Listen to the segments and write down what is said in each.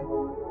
thank you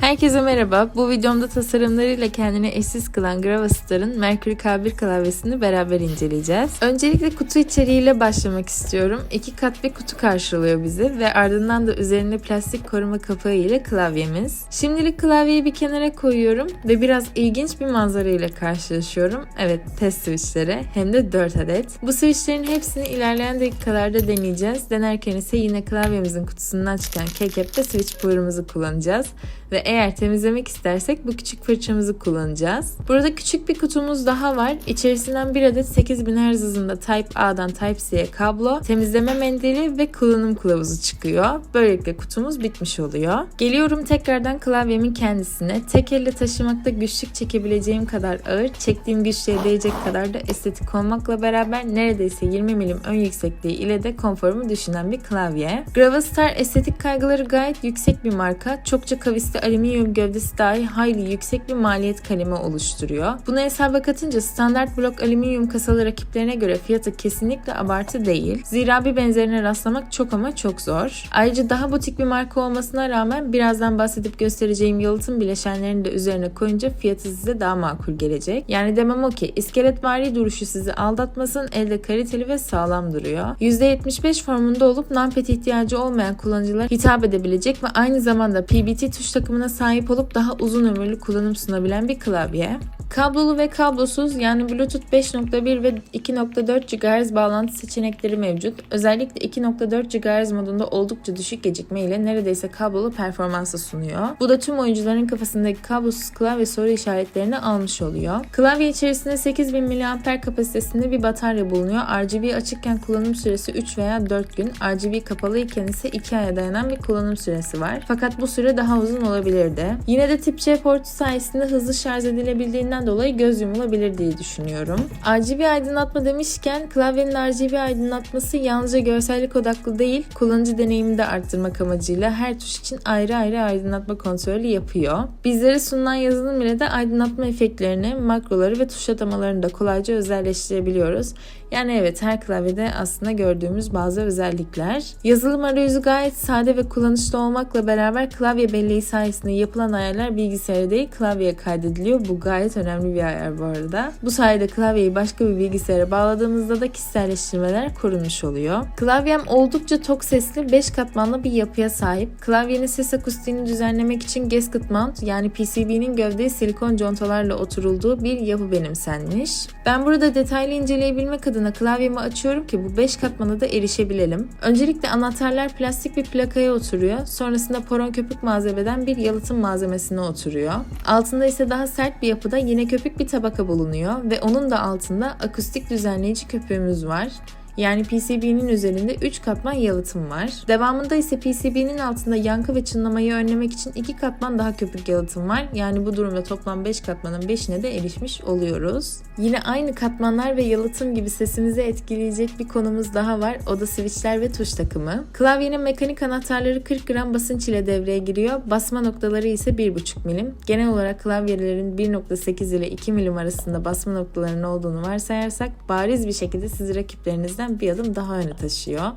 Herkese merhaba. Bu videomda tasarımlarıyla kendini eşsiz kılan Gravastar'ın Mercury K1 klavyesini beraber inceleyeceğiz. Öncelikle kutu içeriğiyle başlamak istiyorum. İki kat bir kutu karşılıyor bizi ve ardından da üzerinde plastik koruma kapağı ile klavyemiz. Şimdilik klavyeyi bir kenara koyuyorum ve biraz ilginç bir manzara ile karşılaşıyorum. Evet, test switchleri hem de 4 adet. Bu switchlerin hepsini ilerleyen dakikalarda deneyeceğiz. Denerken ise yine klavyemizin kutusundan çıkan kekepte switch power'ımızı kullanacağız ve eğer temizlemek istersek bu küçük fırçamızı kullanacağız. Burada küçük bir kutumuz daha var. İçerisinden bir adet 8000 Hz hızında Type A'dan Type C'ye kablo, temizleme mendili ve kullanım kılavuzu çıkıyor. Böylelikle kutumuz bitmiş oluyor. Geliyorum tekrardan klavyemin kendisine. Tek elle taşımakta güçlük çekebileceğim kadar ağır, çektiğim güçlüğe değecek kadar da estetik olmakla beraber neredeyse 20 milim ön yüksekliği ile de konforumu düşünen bir klavye. Gravastar estetik kaygıları gayet yüksek bir marka. Çokça kavisli alüminyum gövdesi dahi hayli yüksek bir maliyet kalemi oluşturuyor. Bunu hesaba katınca standart blok alüminyum kasalı rakiplerine göre fiyatı kesinlikle abartı değil. Zira bir benzerine rastlamak çok ama çok zor. Ayrıca daha butik bir marka olmasına rağmen birazdan bahsedip göstereceğim yalıtım bileşenlerini de üzerine koyunca fiyatı size daha makul gelecek. Yani demem o ki iskeletvari duruşu sizi aldatmasın, elde kaliteli ve sağlam duruyor. %75 formunda olup numpad ihtiyacı olmayan kullanıcılara hitap edebilecek ve aynı zamanda PBT tuş takımına sahip olup daha uzun ömürlü kullanım sunabilen bir klavye. Kablolu ve kablosuz yani Bluetooth 5.1 ve 2.4 GHz bağlantı seçenekleri mevcut. Özellikle 2.4 GHz modunda oldukça düşük gecikme ile neredeyse kablolu performansı sunuyor. Bu da tüm oyuncuların kafasındaki kablosuz klavye soru işaretlerini almış oluyor. Klavye içerisinde 8000 mAh kapasitesinde bir batarya bulunuyor. RGB açıkken kullanım süresi 3 veya 4 gün, RGB kapalı iken ise 2 aya dayanan bir kullanım süresi var. Fakat bu süre daha uzun olabilirdi. Yine de tip C portu sayesinde hızlı şarj edilebildiğinden dolayı göz yumulabilir diye düşünüyorum. RGB aydınlatma demişken klavyenin RGB aydınlatması yalnızca görsellik odaklı değil, kullanıcı deneyimini de arttırmak amacıyla her tuş için ayrı ayrı aydınlatma kontrolü yapıyor. Bizlere sunulan yazılım ile de aydınlatma efektlerini, makroları ve tuş atamalarını da kolayca özelleştirebiliyoruz. Yani evet her klavyede aslında gördüğümüz bazı özellikler. Yazılım arayüzü gayet sade ve kullanışlı olmakla beraber klavye belleği sayesinde yapılan ayarlar bilgisayara değil klavyeye kaydediliyor. Bu gayet önemli bir ayar bu arada. Bu sayede klavyeyi başka bir bilgisayara bağladığımızda da kişiselleştirmeler korunmuş oluyor. Klavyem oldukça tok sesli 5 katmanlı bir yapıya sahip. Klavyenin ses akustiğini düzenlemek için gasket mount yani PCB'nin gövdeye silikon contalarla oturulduğu bir yapı benimsenmiş. Ben burada detaylı inceleyebilmek adına klavyemi açıyorum ki bu 5 katmana da erişebilelim. Öncelikle anahtarlar plastik bir plakaya oturuyor. Sonrasında poron köpük malzemeden bir yalıtım malzemesine oturuyor. Altında ise daha sert bir yapıda yine köpük bir tabaka bulunuyor ve onun da altında akustik düzenleyici köpüğümüz var. Yani PCB'nin üzerinde 3 katman yalıtım var. Devamında ise PCB'nin altında yankı ve çınlamayı önlemek için 2 katman daha köpük yalıtım var. Yani bu durumda toplam 5 katmanın 5'ine de erişmiş oluyoruz. Yine aynı katmanlar ve yalıtım gibi sesimizi etkileyecek bir konumuz daha var. O da switchler ve tuş takımı. Klavyenin mekanik anahtarları 40 gram basınç ile devreye giriyor. Basma noktaları ise 1,5 milim. Genel olarak klavyelerin 1.8 ile 2 milim arasında basma noktalarının olduğunu varsayarsak bariz bir şekilde sizi rakiplerinizden bir adım daha öne taşıyor.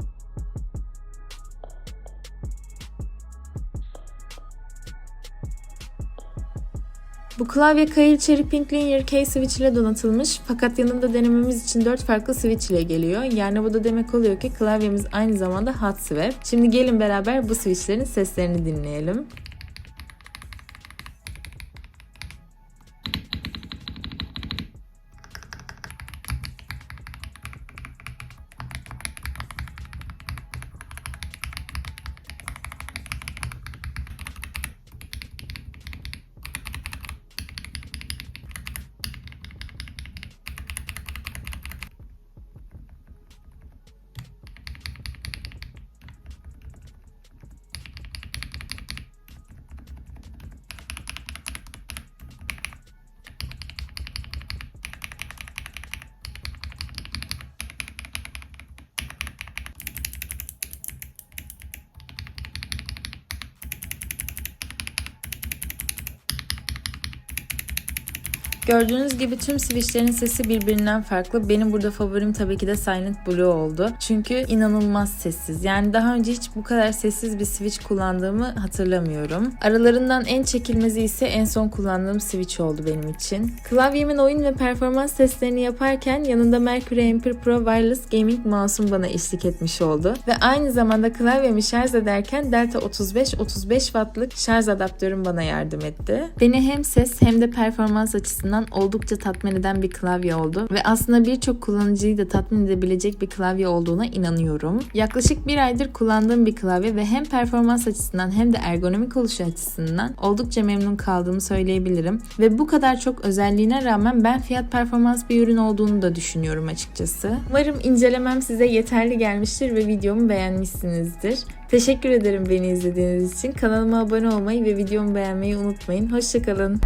Bu klavye Kyle Cherry Pink Linear K switch ile donatılmış fakat yanında denememiz için 4 farklı switch ile geliyor. Yani bu da demek oluyor ki klavyemiz aynı zamanda hot swap. Şimdi gelin beraber bu switchlerin seslerini dinleyelim. Gördüğünüz gibi tüm switchlerin sesi birbirinden farklı. Benim burada favorim tabii ki de Silent Blue oldu. Çünkü inanılmaz sessiz. Yani daha önce hiç bu kadar sessiz bir switch kullandığımı hatırlamıyorum. Aralarından en çekilmezi ise en son kullandığım switch oldu benim için. Klavyemin oyun ve performans testlerini yaparken yanında Mercury Ampere Pro Wireless Gaming Mouse'um bana eşlik etmiş oldu. Ve aynı zamanda klavyemi şarj ederken Delta 35 35 wattlık şarj adaptörüm bana yardım etti. Beni hem ses hem de performans açısından oldukça tatmin eden bir klavye oldu ve aslında birçok kullanıcıyı da tatmin edebilecek bir klavye olduğuna inanıyorum. Yaklaşık bir aydır kullandığım bir klavye ve hem performans açısından hem de ergonomik oluşu açısından oldukça memnun kaldığımı söyleyebilirim. Ve bu kadar çok özelliğine rağmen ben fiyat performans bir ürün olduğunu da düşünüyorum açıkçası. Umarım incelemem size yeterli gelmiştir ve videomu beğenmişsinizdir. Teşekkür ederim beni izlediğiniz için. Kanalıma abone olmayı ve videomu beğenmeyi unutmayın. Hoşçakalın.